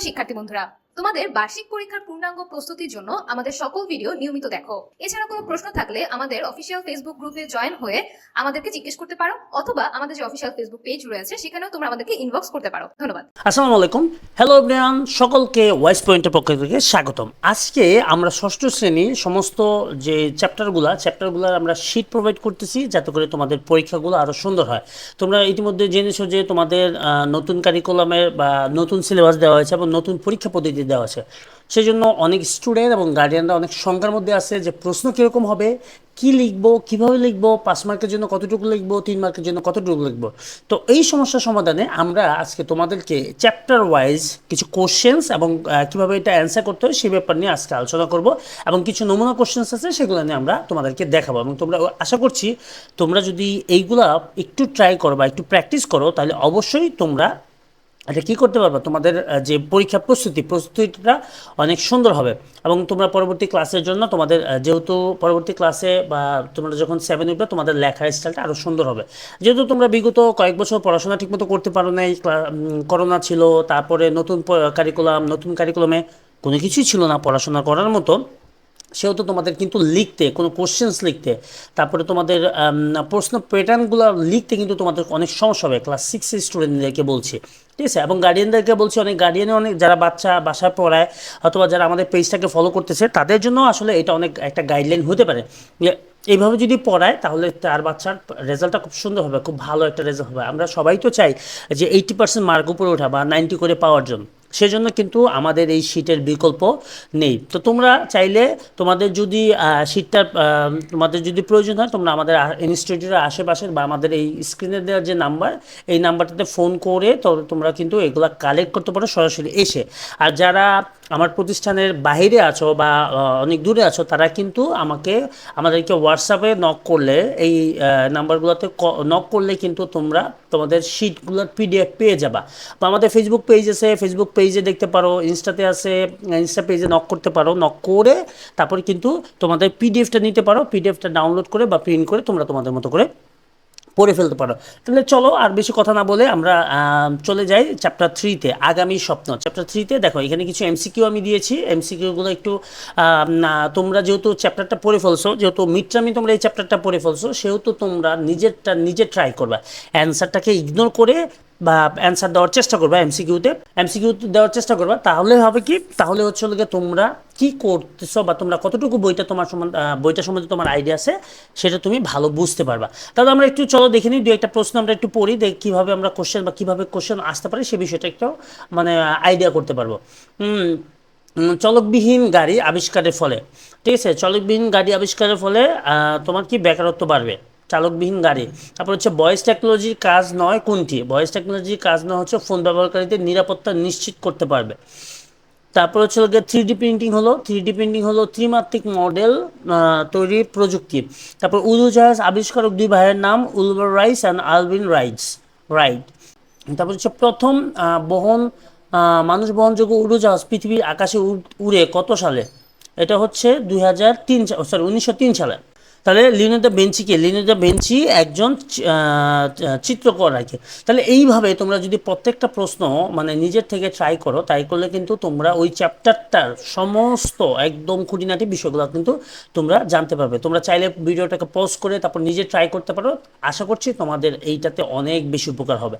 শিক্ষার্থী বন্ধুরা তোমাদের বার্ষিক পরীক্ষার পূর্ণাঙ্গ প্রস্তুতির জন্য আমাদের সকল ভিডিও নিয়মিত দেখো। এছাড়া কোনো প্রশ্ন থাকলে আমাদের অফিসিয়াল ফেসবুক গ্রুপে জয়েন হয়ে আমাদেরকে জিজ্ঞেস করতে পারো, অথবা আমাদের যে অফিসিয়াল ফেসবুক পেজ রয়েছে, সেখানেও তোমরা আমাদেরকে ইনবক্স করতে পারো। ধন্যবাদ। আসসালামু আলাইকুম। হ্যালো এভরিওয়ান সকলকে ওয়াইস পয়েন্টের পক্ষ থেকে স্বাগতম। আজকে আমরা ষষ্ঠ শ্রেণির সমস্ত যে চ্যাপ্টারগুলো চ্যাপ্টারগুলোর আমরা শিট প্রোভাইড করতেছি যাতে করে তোমাদের পরীক্ষাগুলো আরও সুন্দর হয়। তোমরা ইতিমধ্যে জেনেছো যে তোমাদের নতুন কারিকুলামের বা নতুন সিলেবাস দেওয়া হয়েছে এবং নতুন পরীক্ষা পদ্ধতি দেওয়া আছে। সেই জন্য অনেক স্টুডেন্ট এবং গার্ডিয়ানরা অনেক শঙ্কার মধ্যে আছে যে প্রশ্ন কীরকম হবে, কি লিখব, কীভাবে লিখব, পাঁচ মার্কের জন্য কতটুকু লিখব, তিন মার্কের জন্য কতটুকু লিখব। তো এই সমস্যার সমাধানে আমরা আজকে তোমাদেরকে চ্যাপ্টার ওয়াইজ কিছু কোশ্চেন্স এবং কীভাবে এটা অ্যান্সার করতে হয় সেই ব্যাপার নিয়ে আজকে আলোচনা করব এবং কিছু নমুনা কোশ্চেন্স আছে সেগুলো নিয়ে আমরা তোমাদেরকে দেখাবো এবং তোমরা আশা করছি তোমরা যদি এইগুলা একটু ট্রাই করো বা একটু প্র্যাকটিস করো, তাহলে অবশ্যই তোমরা এটা কী করতে পারবে? তোমাদের যে পরীক্ষা প্রস্তুতি, প্রস্তুতিটা অনেক সুন্দর হবে। এবং তোমরা পরবর্তী ক্লাসের জন্য তোমাদের যেহেতু পরবর্তী ক্লাসে বা তোমরা যখন সেভেন উঠবে, তোমাদের লেখার স্টাইলটা আরও সুন্দর হবে। যেহেতু তোমরা বিগত কয়েক বছর পড়াশোনা ঠিকমতো করতে পারো নাই করোনা ছিল, তারপরে নতুন কারিকুলাম নতুন কারিকুলামে কোনো কিছুই ছিল না পড়াশোনা করার মতো। সেহেতু তোমাদের কিন্তু লিখতে, কোনো কোশ্চেন্স লিখতে। তারপরে তোমাদের প্রশ্ন প্যাটার্নগুলো লিখতে কিন্তু তোমাদের অনেক সমস্যা হবে। ক্লাস সিক্সের স্টুডেন্টদেরকে বলছি। ঠিক আছে? এবং গার্ডিয়ানদেরকে বলছি, অনেক গার্ডিয়ানে অনেক, যারা বাচ্চা বাসায় পড়ায়, অথবা যারা আমাদের পেজটাকে ফলো করতেছে, তাদের জন্য আসলে এটা অনেক একটা গাইডলাইন হতে পারে। এইভাবে যদি পড়ায়, তাহলে তার বাচ্চার রেজাল্টটা খুব সুন্দর হবে, খুব ভালো একটা রেজাল্ট হবে। আমরা সবাই তো চাই যে এইটি পার্সেন্ট মার্ক উপরে ওঠা বা নাইনটি করে পাওয়ার জন্য। সেজন্য কিন্তু আমাদের এই শীটের বিকল্প নেই। তো তোমরা চাইলে তোমাদের যদি শীটটার তোমাদের যদি প্রয়োজন হয়, তোমরা আমাদের ইনস্টিটিউটের আশেপাশে বা আমাদের এই স্ক্রিনে দেওয়ার যে নাম্বার এই নাম্বারটাতে ফোন করে তো তোমরা কিন্তু এগুলা কালেক্ট করতে পারো সরাসরি এসে। আর যারা আমার প্রতিষ্ঠানের বাইরে আছো বা অনেক দূরে আছো, তারা কিন্তু আমাকে, আমাদেরকে হোয়াটসঅ্যাপে নক করলে, এই নাম্বারগুলোতে নক করলে কিন্তু তোমরা তোমাদের শিটগুলোর পিডিএফ পেয়ে যাবা। বা আমাদের ফেসবুক পেজ আছে ফেসবুক পেজে দেখতে পারো ইনস্টাতে আছে ইনস্টা পেজে নক করতে পারো নক করে তারপরে কিন্তু তোমাদের পিডিএফটা নিতে পারো পিডিএফটা ডাউনলোড করে বা প্রিন্ট করে তোমরা তোমাদের মতো করে পড়ে ফেলতে পারো। তাহলে চলো আর বেশি কথা না বলে আমরা চলে যাই চ্যাপ্টার থ্রিতে আগামী স্বপ্ন। চ্যাপ্টার থ্রিতে দেখো, এখানে কিছু এমসিকিউ আমি দিয়েছি। এমসিকিউগুলো একটু তোমরা যেহেতু চ্যাপ্টারটা পড়ে ফেলছো, যেহেতু মিট্রামি তোমরা এই চ্যাপ্টারটা পড়ে ফেলছো, সেহেতু তোমরা নিজেরটা নিজে ট্রাই করবা। অ্যান্সারটাকে ইগনোর করে বা অ্যান্সার দেওয়ার চেষ্টা করবা এমসিকিউতে এমসিকিউ দেওয়ার চেষ্টা করবা। তাহলে হবে কি? তাহলে হচ্ছে তোমরা কি করতেছো বা তোমরা কতটুকু বইটা তোমার সম্বন্ধে বইটা সম্বন্ধে তোমার আইডিয়া আছে, সেটা তুমি ভালো বুঝতে পারবা। তাহলে আমরা একটু চলো দেখে নিই দু একটা প্রশ্ন আমরা একটু পড়ি, দেখ কীভাবে আমরা কোশ্চেন বা কীভাবে কোশ্চেন আসতে পারে, সে বিষয়টা একটু মানে আইডিয়া করতে পারব। চলকবিহীন গাড়ি আবিষ্কারের ফলে, ঠিক আছে? চলকবিহীন গাড়ি আবিষ্কারের ফলে তোমার কি বেকারত্ব বাড়বে? চালকবিহীন গাড়ি। তারপর হচ্ছে ভয়েস টেকনোলজির কাজ নয় কোনটি? ভয়েস টেকনোলজির কাজ নয় হচ্ছে ফোন ব্যবহারকারীদের নিরাপত্তা নিশ্চিত করতে পারবে। তারপর হচ্ছে থ্রি ডি প্রিন্টিং হলো। থ্রি ডি প্রিন্টিং হলো ত্রিমাত্রিক মডেল তৈরির প্রযুক্তি। তারপর উড়োজাহাজ আবিষ্কারক দুই ভাইয়ের নাম Wolvaardt Wrights and Orville Wrights Wright তারপর হচ্ছে প্রথম বহন মানুষ বহনযোগ্য উড়োজাহাজ পৃথিবীর আকাশে উড়ে কত সালে? এটা হচ্ছে দুই হাজার তিন সরি উনিশশো তিন সালে। তাহলে লিওনার্দো বেঞ্চি কে লিওনার্দো বেঞ্চি একজন চিত্রকর আর কি। তাহলে এইভাবে তোমরা যদি প্রত্যেকটা প্রশ্ন মানে নিজের থেকে ট্রাই করো তাই করলে কিন্তু তোমরা ওই চ্যাপ্টারটার সমস্ত একদম খুঁটিনাটি বিষয়গুলো কিন্তু তোমরা জানতে পারবে। তোমরা চাইলে ভিডিওটাকে পজ করে তারপর নিজে ট্রাই করতে পারো। আশা করছি তোমাদের এইটাতে অনেক বেশি উপকার হবে।